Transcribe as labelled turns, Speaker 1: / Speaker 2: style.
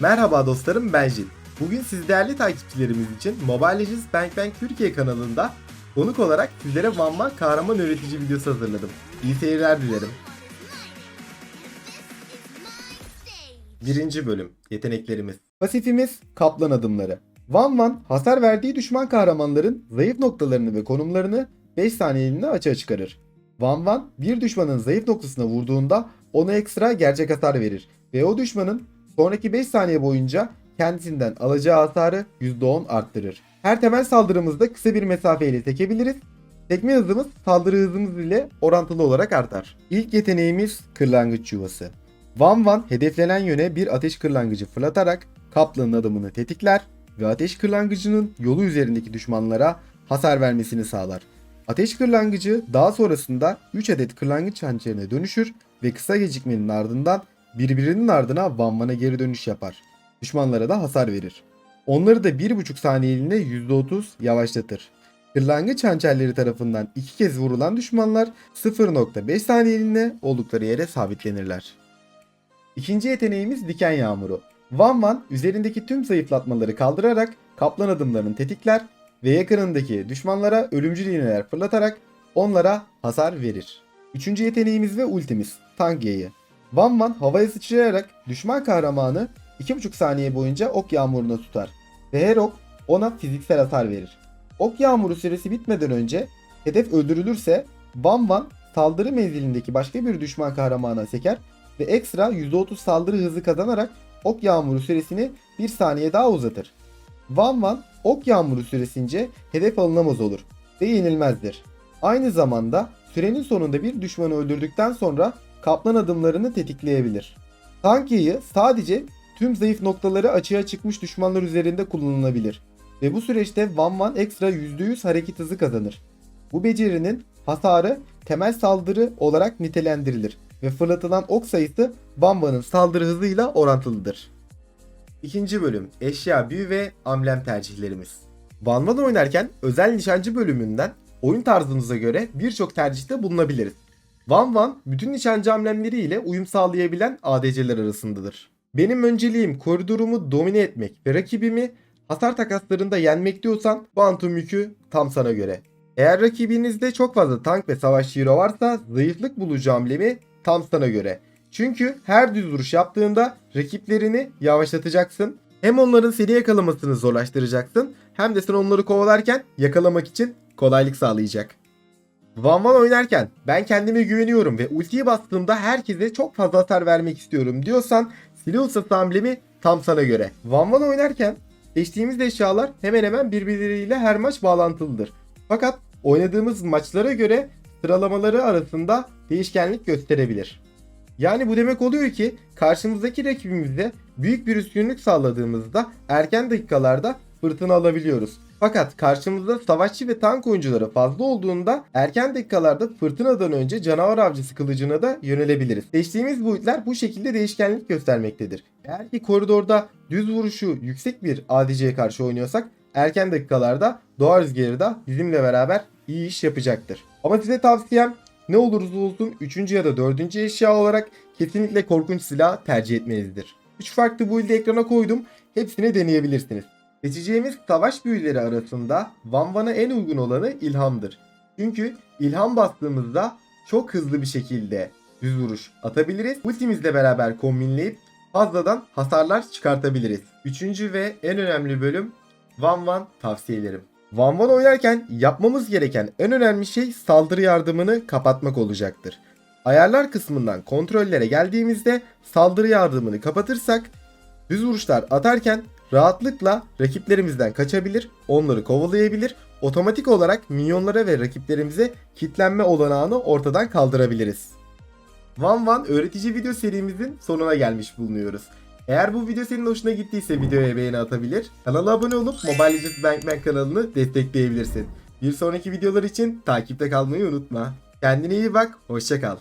Speaker 1: Merhaba dostlarım ben Jin. Bugün siz değerli takipçilerimiz için Mobile Legends Bank Bank Türkiye kanalında konuk olarak sizlere Vanma kahraman öğretici videosu hazırladım. İyi seyirler dilerim. Birinci bölüm Yeteneklerimiz Pasifimiz Kaplan adımları Van Van hasar verdiği düşman kahramanların zayıf noktalarını ve konumlarını 5 saniyeliğine açığa çıkarır. Van Van bir düşmanın zayıf noktasına vurduğunda ona ekstra gerçek hasar verir ve o düşmanın sonraki 5 saniye boyunca kendisinden alacağı hasarı %10 arttırır. Her temel saldırımızda kısa bir mesafeyle tekebiliriz. Tekme hızımız saldırı hızımız ile orantılı olarak artar. İlk yeteneğimiz kırlangıç yuvası. Van Van hedeflenen yöne bir ateş kırlangıcı fırlatarak kaplanın adımını tetikler ve ateş kırlangıcının yolu üzerindeki düşmanlara hasar vermesini sağlar. Ateş kırlangıcı daha sonrasında 3 adet kırlangıç hançerine dönüşür ve kısa gecikmenin ardından birbirinin ardına Van Van'a geri dönüş yapar. Düşmanlara da hasar verir. Onları da 1,5 saniyeliğine %30 yavaşlatır. Kırlangıç hançerleri tarafından iki kez vurulan düşmanlar 0.5 saniyeliğine oldukları yere sabitlenirler. İkinci yeteneğimiz diken yağmuru. Van Van üzerindeki tüm zayıflatmaları kaldırarak kaplan adımlarını tetikler ve yakınındaki düşmanlara ölümcül iğneler fırlatarak onlara hasar verir. Üçüncü yeteneğimiz ve ultimiz tank yayı. Van Van havaya sıçrayarak düşman kahramanı 2,5 saniye boyunca ok yağmuruna tutar ve her ok ona fiziksel hasar verir. Ok yağmuru süresi bitmeden önce hedef öldürülürse Van Van saldırı menzilindeki başka bir düşman kahramana seker ve ekstra %30 saldırı hızı kazanarak ok yağmuru süresini 1 saniye daha uzatır. Van Van ok yağmuru süresince hedef alınamaz olur ve yenilmezdir. Aynı zamanda sürenin sonunda bir düşmanı öldürdükten sonra kaplan adımlarını tetikleyebilir. Tank yayı sadece tüm zayıf noktaları açığa çıkmış düşmanlar üzerinde kullanılabilir ve bu süreçte Van Van ekstra %100 hareket hızı kazanır. Bu becerinin hasarı temel saldırı olarak nitelendirilir ve fırlatılan ok sayısı Van saldırı hızıyla orantılıdır. İkinci bölüm eşya, büyü ve amblem tercihlerimiz. Van Van oynarken özel nişancı bölümünden oyun tarzınıza göre birçok tercihte bulunabiliriz. Van Van bütün nişancı amblemleri ile uyum sağlayabilen ADC'ler arasındadır. Benim önceliğim koridorumu domine etmek ve rakibimi hasar takaslarında yenmek diyorsan Quantum yükü tam sana göre. Eğer rakibinizde çok fazla tank ve savaşçı hero varsa zayıflık bulucu amblemi tam sana göre. Çünkü her düz vuruş yaptığında rakiplerini yavaşlatacaksın. Hem onların seni yakalamasını zorlaştıracaksın hem de sen onları kovalarken yakalamak için kolaylık sağlayacak. Van Van oynarken ben kendime güveniyorum ve ultiyi bastığımda herkese çok fazla hasar vermek istiyorum diyorsan ustası amblemi tam sana göre. Van Van oynarken seçtiğimiz eşyalar hemen hemen birbirleriyle her maç bağlantılıdır. Fakat oynadığımız maçlara göre sıralamaları arasında değişkenlik gösterebilir. Yani bu demek oluyor ki karşımızdaki rakibimize büyük bir üstünlük sağladığımızda erken dakikalarda fırtına alabiliyoruz. Fakat karşımızda savaşçı ve tank oyuncuları fazla olduğunda erken dakikalarda fırtınadan önce canavar avcısı kılıcına da yönelebiliriz. Seçtiğimiz boyutlar bu şekilde değişkenlik göstermektedir. Eğer ki koridorda düz vuruşu yüksek bir ADC'ye karşı oynuyorsak erken dakikalarda doğa rüzgarı da bizimle beraber iyi iş yapacaktır. Ama size tavsiyem ne olursa olsun 3. ya da 4. eşya olarak kesinlikle korkunç silah tercih etmenizdir. 3 farklı build'i ekrana koydum. Hepsini deneyebilirsiniz. Seçeceğimiz savaş büyüleri arasında Van Van'a en uygun olanı ilhamdır. Çünkü ilham bastığımızda çok hızlı bir şekilde düz vuruş atabiliriz. Ultimizle beraber kombinleyip fazladan hasarlar çıkartabiliriz. Üçüncü ve en önemli bölüm Van Van tavsiyelerim. Van Van oynarken yapmamız gereken en önemli şey saldırı yardımını kapatmak olacaktır. Ayarlar kısmından kontrollere geldiğimizde saldırı yardımını kapatırsak düz vuruşlar atarken rahatlıkla rakiplerimizden kaçabilir, onları kovalayabilir, otomatik olarak minyonlara ve rakiplerimize kitlenme olanağını ortadan kaldırabiliriz. Van Van öğretici video serimizin sonuna gelmiş bulunuyoruz. Eğer bu video senin hoşuna gittiyse videoya beğeni atabilir, kanala abone olup Mobile Legends Bankman kanalını destekleyebilirsin. Bir sonraki videolar için takipte kalmayı unutma. Kendine iyi bak, hoşça kal.